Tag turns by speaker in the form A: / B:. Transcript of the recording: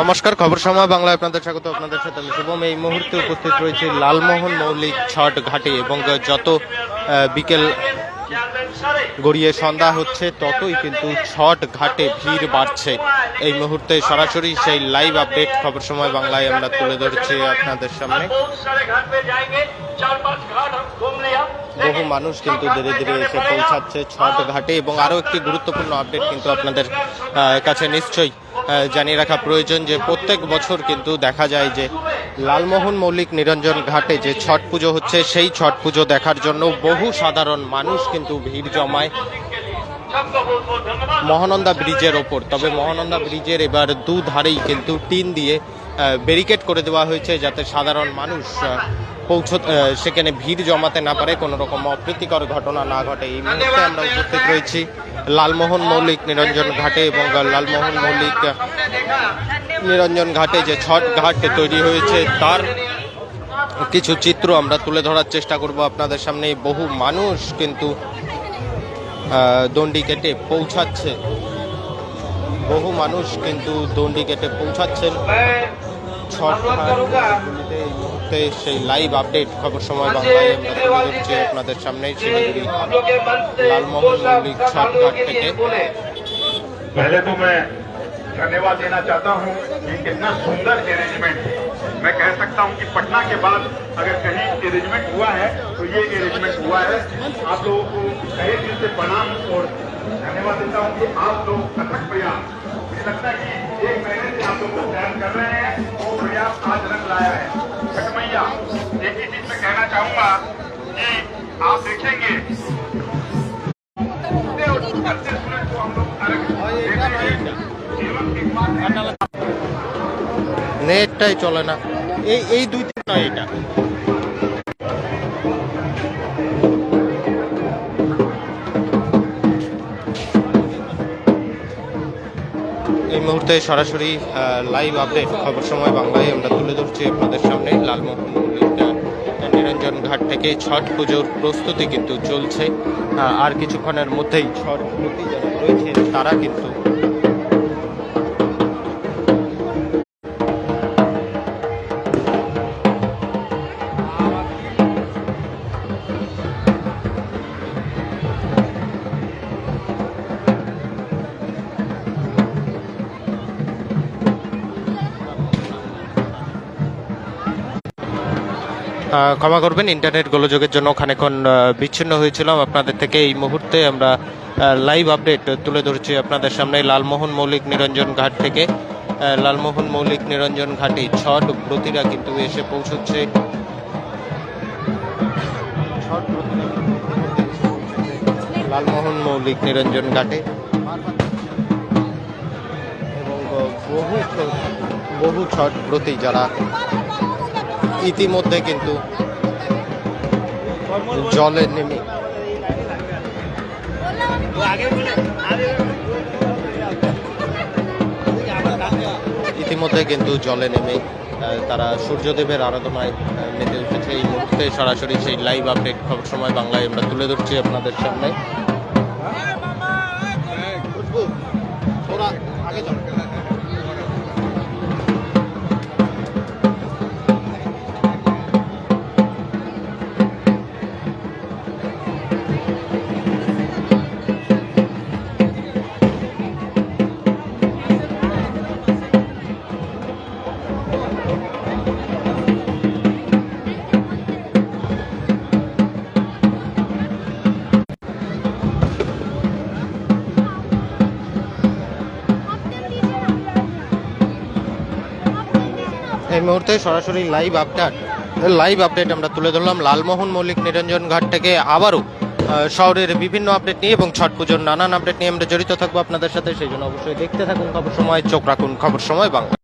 A: নমস্কার, খবর সময় বাংলা আপনাদের স্বাগত। আপনাদের সাথে আমি শুভম। এই মুহূর্তে উপস্থিত রয়েছে লালমোহন মৌলিক ছট ঘাটে এবং যত বিকেল গড়িয়ে সন্ধ্যা হচ্ছে, ততই কিন্তু ছট ঘাটে ভিড় বাড়ছে। এই মুহূর্তে সরাসরি সেই লাইভ আপডেট খবর সময় বাংলায় আমরা তুলে ধরছি আপনাদের সামনে। বহু মানুষ কিন্তু ধীরে ধীরে এসে পৌঁছাচ্ছে ছট ঘাটে এবং আরও একটি গুরুত্বপূর্ণ আপডেট কিন্তু আপনাদের কাছে নিশ্চয়ই। জানিয়ে রাখা প্রয়োজন যে প্রত্যেক বছর কিন্তু দেখা যায় যে লালমোহন মৌলিক নিরঞ্জন ঘাটে যে ছট পুজো হচ্ছে, সেই ছট পুজো দেখার জন্য বহু সাধারণ মানুষ কিন্তু ভিড় জমায় মহানন্দা ব্রিজের ওপর। তবে মহানন্দা ব্রিজের এবার দুধারেই কিন্তু টিন দিয়ে ব্যারিকেড করে দেওয়া হয়েছে যাতে সাধারণ মানুষ পৌঁছ সেখানে ভিড় জমাতে না পারে, কোনো রকম অপ্রীতিকর ঘটনা না ঘটে। এই মুহূর্তে আমরা উপস্থিত রয়েছি লালমোহন মৌলিক নিরঞ্জন ঘাটে এবং লালমোহন মৌলিক নিরঞ্জন ঘাটে যে ছট ঘাট তৈরি হয়েছে, তার কিছু চিত্র আমরা তুলে ধরার চেষ্টা করব আপনাদের সামনে। বহু মানুষ কিন্তু দণ্ডি কেটে পৌঁছাচ্ছে। বহু মানুষ কিন্তু দণ্ডি কেটে পৌঁছাচ্ছেন। ছট ঘাটগুলিতে এই মুহূর্তে সেই লাইভ আপডেট খবর সময় বাংলায় আমরা তুলে ধরছি আপনাদের সামনে শিলিগুড়ি
B: हम लोग के मन से
A: লালমোহন
B: दो शब्द
A: মৌলিক
B: हम
A: ছট
B: लोग
A: ঘাট
B: के
A: থেকে
B: लिए बोले
C: पहले तो मैं धन्यवाद देना चाहता हूं कि कितना सुंदर अरेंजमेंट है मैं कह सकता हूं कि पटना के बाद अगर कहीं अरेंजमेंट हुआ है तो ये अरेंजमेंट हुआ है आप लोगों को कहे दिल से प्रणाम और धन्यवाद देता हूं कि आप लोग अथक प्रयास मुझे लगता है कि एक महीने से आप लोग प्रयास कर रहे हैं वो प्रयास आज रंग लाया है छठ मैया एक ही चीज मैं कहना चाहूंगा कि आप देखेंगे करते सूरज को हम लोग अर्घ देते हैं एवं एक बात है
A: নেটটাই চলে না এই এই দুই তিন নয় এটা মুহূর্তে সরাসরি লাইভ আপডেট খবর সময় বাংলায় আমরা তুলে ধরছি আপনাদের সামনে। লালমোহন নিরঞ্জন ঘাট থেকে ছট পুজোর প্রস্তুতি কিন্তু চলছে। আর কিছুক্ষণের মধ্যেই ছট প্রতি যারা রয়েছেন তারা কিন্তু ক্ষমা করবেন ইন্টারনেট গোলযোগের জন্য খানিক্ষণ বিচ্ছিন্ন হয়েছিলাম। আপনাদের থেকে এই মুহূর্তে আমরা লাইভ আপডেট তুলে ধরছি আপনাদের সামনে লালমোহন মৌলিক নিরঞ্জন ঘাট থেকে। লালমোহন মৌলিক নিরঞ্জন ঘাটে ছট ব্রতীরা কিন্তু এসে পৌঁছচ্ছে। লালমোহন মৌলিক নিরঞ্জন ঘাটে। এবং বহু বহু ছট ব্রতী যারা ইতিমধ্যে কিন্তু জলে নেমে। ইতিমধ্যে কিন্তু জলে নেমে তারা সূর্যদেবের আরাধনায় মেতে উঠেছে। এই মুহূর্তে সরাসরি সেই লাইভ আপডেট খবর সময় বাংলায় আমরা তুলে ধরছি আপনাদের সামনে। এই মুহূর্তে সরাসরি লাইভ আপডেট লাইভ আপডেট আমরা তুলে ধরলাম। লালমোহন মল্লিক, নিরঞ্জন ঘাট থেকে আবারও শহরের বিভিন্ন আপডেট নিয়ে এবং ছট পুজোর নানান আপডেট নিয়ে আমরা জড়িত থাকব আপনাদের সাথে। সেই জন্য অবশ্যই দেখতে থাকুন, খবর সময়, চোখ রাখুন, খবর সময় বাংলা।